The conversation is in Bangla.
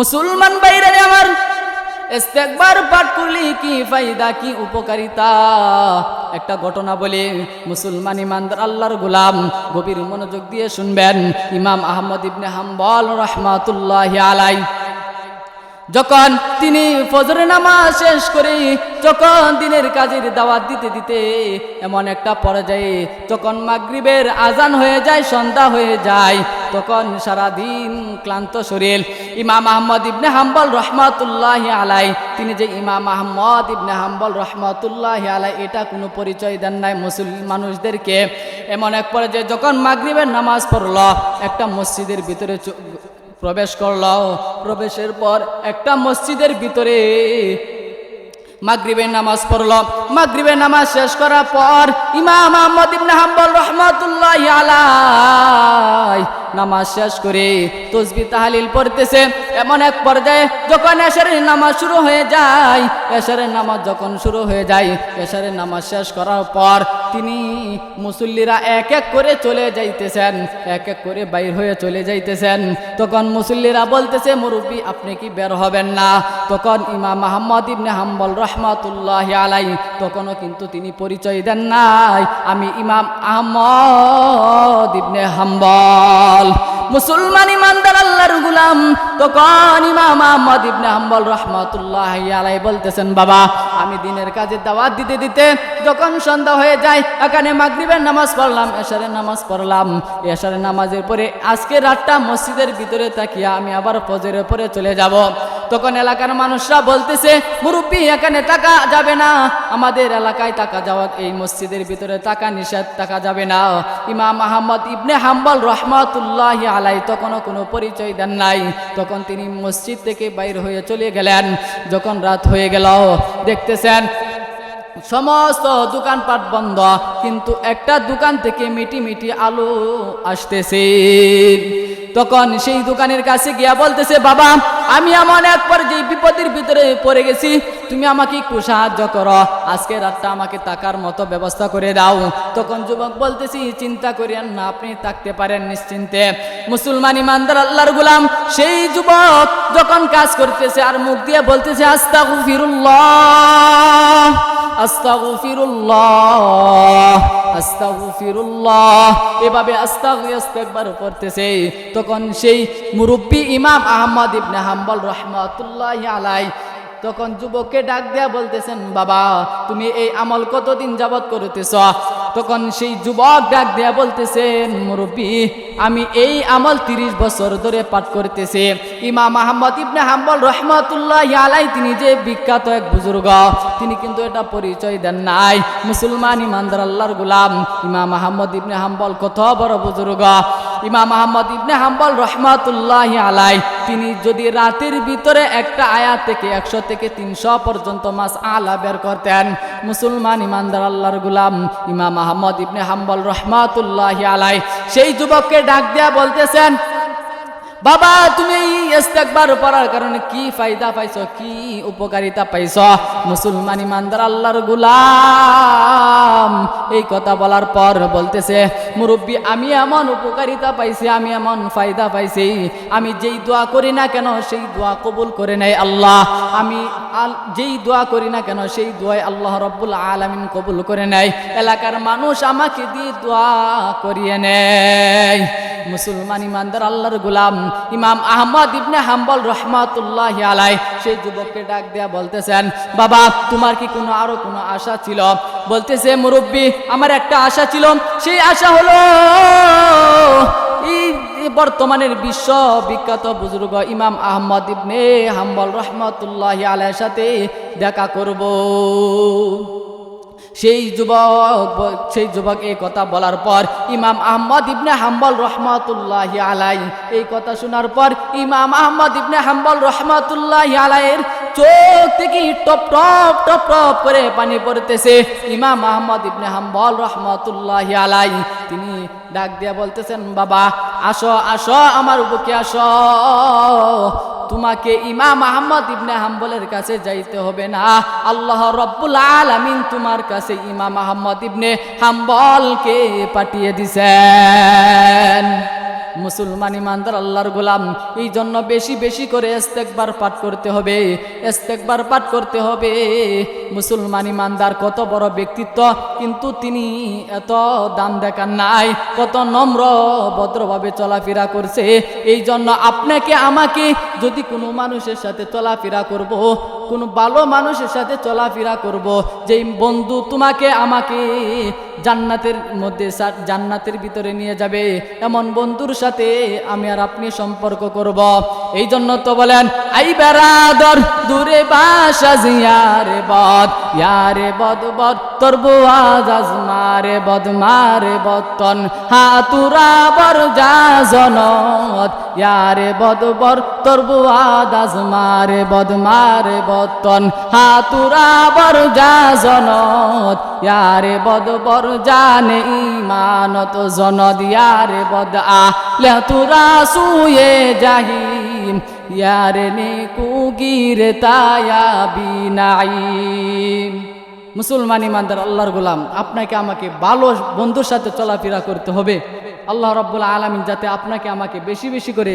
মুসলমান বাইরে আমার। একবার পাঠ করলি কি ফায়দা, কি উপকারিতা? একটা ঘটনা বলি, মুসলমান ইমানদার আল্লাহর গুলাম, গভীর মনোযোগ দিয়ে শুনবেন। ইমাম আহমদ ইবনে হাম্বল রহমাতুল্লাহ আলাই যখন তিনি ফজরের নামাজ শেষ করে যখন দিনের কাজের দাওয়াত দিতে দিতে এমন একটা পর্যায়ে যখন মাগরিবের আজান হয়ে যায়, সন্ধ্যা হয়ে যায়, তখন সারাদিন ক্লান্ত শরীর। ইমাম আহমদ ইবনে হাম্বল রহমাতুল্লাহ আলাই, তিনি যে ইমাম আহমদ ইবনে হাম্বল রহমাতুল্লাহ আলাই, এটা কোনো পরিচয় দেন নাই মুসলিম মানুষদেরকে। এমন এক পর্যায়ে যখন মাগরিবের নামাজ পড়ল, একটা মসজিদের ভিতরে প্রবেশ করল প্রবেশের পর একটা মসজিদের ভিতরে মাগরিবের নামাজ পড়ল মাগরিবের নামাজ শেষ করার পর ইমাম আহমদ ইবনে হাম্বল রহমাতুল্লাহ আলাই নামাজ শেষ করে তসবি তাহালিল পড়তেছে। এমন এক পর্যায়ে যখন এশারের নামাজ শুরু হয়ে যায়, এশারের নামাজ যখন শুরু হয়ে যায়, এশারের নামাজ শেষ করার পর তিনি মুসল্লিরা এক এক করে চলে যাইতেছেন, এক এক করে বাইর হয়ে চলে যাইতেছেন। তখন মুসল্লিরা বলতেছে, মুরব্বী, আপনি কি বের হবেন না? তখন ইমাম আহমদ ইবনে হাম্বল রহমাতুল্লাহ আলাই তখনও কিন্তু তিনি পরিচয় দেন নাই। আমি ইমাম আহমদ ইবনে হাম্বল। মুসলমান ইমানদার আল্লাহর গুলাম। তখন ইমাম আহমদ ইবনে হাম্বল রহমতুল্লাহ আলাই বলতেছেন, বাবা, আমি দিনের কাজে দাওয়াত দিতে দিতে যখন সন্ধ্যা হয়ে যায়, এখানে মাগরিবের নামাজ পড়লাম, এশারের নামাজ পড়লাম। এশারের নামাজের পরে আজকে রাতটা মসজিদের ভিতরে তাকিয়া আমি আবার ফজরের পরে চলে যাব। তখন এলাকার মানুষরা বলতেছে, মুরব্বী, এখানে টাকা যাবে না। আমাদের এলাকায় টাকা যাওয়া এই মসজিদের ভিতরে টাকা নিষেধ, টাকা যাবে না। ইমাম আহমদ ইবনে হাম্বল রহমাতুল্লাহ আলাই তখনও কোনো পরিচয় দেন নাই। তখন তিনি মসজিদ থেকে বাইর হয়ে চলে গেলেন। যখন রাত হয়ে গেল, দেখতেছেন সমস্ত দোকানপাট বন্ধ, কিন্তু একটা দোকান থেকে মিটি মিটি আলো আসতেছে। তখন সেই দোকানের কাছে গিয়া বলতেছে, বাবা, আমি এমন এক পর্যায়ে বিপদের ভিতরে পড়ে গেছি, তুমি আমাকে একটু সাহায্য করো। আজকে রাতটা আমাকে টাকার মতো ব্যবস্থা করে দাও। তখন যুবক বলতেছি, চিন্তা করিয়েন না, আপনি থাকতে পারেন নিশ্চিন্তে। মুসলমান ইমানদার, আল্লাহর গুলাম। সেই যুবক যখন কাজ করতেছে আর মুখ দিয়ে বলতেছে, আস্তাগফিরুল্লাহ। এভাবে করতেছে। তখন সেই মুরব্বী ইমাম আহমদ ইবনে হাম্বল রহমাতুল্লাহ আলাই তখন যুবককে ডাক দেয়া বলতেছেন, বাবা, তুমি এই আমল কতদিন যাবৎ করতেছ? তখন সেই যুবক ডাক দেয়া বলতেছেন মুরব্বী, আমি এই আমল তিরিশ বছর ধরে পাঠ করতেছে। ইমা আহমদ ইবনে হাম্বল রহমতুল্লাহ আলাই তিনি যে বিখ্যাত এক বুজুর্গ, তিনি কিন্তু এটা পরিচয় দেন নাই। মুসলমান ইমানদার আল্লাহর গুলাম ইমা আহমদ ইবনে হাম্বল কত বড় বুজুর্গ। ইমাম আহমদ ইবনে হাম্বল রহমাতুল্লাহ আলাই তিনি যদি রাতের ভিতরে একটা আয়া থেকে একশো থেকে তিনশো পর্যন্ত মাস আলা বের করতেন, মুসলমান ইমানদার আল্লাহর গুলাম ইমাম আহমদ ইবনে হাম্বল রহমাতুল্লাহ আলাই সেই যুবককে ডাক দেয়া বলতেছেন বাবা, তুমি ইস্তেকবার পড়ার কারণে কি ফায়দা পাইছ, কি উপকারিতা পাইছ? মুসলমান ইমানদার, আল্লাহর গুলাম। এই কথা বলার পর বলতেছে, মুরব্বী, আমি এমন উপকারিতা পাইছি, আমি এমন ফায়দা পাইছি। আমি যেই দোয়া করি না কেন, সেই দোয়া কবুল করে নেয় আল্লাহ। আমি আল- যেই দোয়া করি না কেন, সেই দোয়াই আল্লাহ রব্বুল আলামিন কবুল করে নেয়। এলাকার মানুষ আমাকে দিয়ে দোয়া করিয়ে নেয়। মুসলমান ইমানদার, আল্লাহর গুলাম। ইমাম আহমদ ইবনে হাম্বল রহমাতুল্লাহ আলাই সেই যুবককে ডাক দেয়া বলতেছেন, বাবা, তোমার কি কোনো, আরও কোনো আশা ছিল? বলতেছে, মুরব্বী, আমার একটা আশা ছিল। সেই আশা হলো বর্তমানের বিশ্ব বিখ্যাত বুজুর্গ ইমাম আহমদ ইবনে হাম্বল রহমতুল্লাহ আলাইয়ের সাথে দেখা করব। সেই যুবক সেই যুবক এই কথা বলার পর ইমাম আহমদ ইবনে হাম্বল রহমাতুল্লাহ আলাই এই কথা শোনার পর ইমাম আহমদ ইবনে হাম্বল রহমাতুল্লাহ আলাইয়ের চোখ থেকে টপ টপ টপ টপ করে পানি পড়তেছে। ইমাম আহমদ ইবনে হাম্বল রহমাতুল্লাহ আলাই, তিনি ডাক দিয়া বলতেছেন, বাবা, আসো আসো, আমার বুকে আসো। তোমাকে ইমা আহমদ ইবনে হাম্বলের কাছে যাইতে হবে না। আল্লাহ রব্বুল আলামিন তোমার কাছে ইমা আহমদ ইবনে হাম্বলকে পাঠিয়ে দিছেন। মুসলমান ইমানদার আল্লাহর গোলাম, এই জন্য বেশি বেশি করে ইস্তেকবার পাঠ করতে হবে, ইস্তেকবার পাঠ করতে হবে। মুসলমান ইমানদার কত বড় ব্যক্তিত্ব, কিন্তু তিনি এত দাম দেখান নাই, কত নম্র ভদ্রভাবে চলাফেরা করছে। এই জন্য আপনাকে, আমাকে যদি কোনো মানুষের সাথে চলাফেরা করব কোনো ভালো মানুষের সাথে চলাফেরা করব। যেই বন্ধু তোমাকে আমাকে জান্নাতের মধ্যে জান্নাতের ভিতরে নিয়ে যাবে, এমন বন্ধুর সাথে আমি আর আপনি সম্পর্ক করব। এই জন্য তো বলেন, আই বেড়াদর, দূরে বাসা, জিয়ারে বদ। ইয়ারে বদ বদ তোর বুয়াজ আজমারে বদ, মারে বতন, হাতুরা বর যা জনত ইয়ারে বদ বর তোর বুয়াদ আজমারে বদ, মারে বতন, হাতুরা বর যা জনত ইয়ারে বদ বর জানে ইমানত জনদ। ইয়ারে বদ আ লেতুরা সুয়ে জাহিম। ইয়ারে নে কুগির তায়া বিনাইম মুসলমান ইমানদার, আল্লাহর গোলাম, আপনাকে আমাকে ভালো বন্ধুর সাথে চলাফেরা করতে হবে। আল্লাহ রব্বুল আলমিন যাতে আপনাকে আমাকে বেশি বেশি করে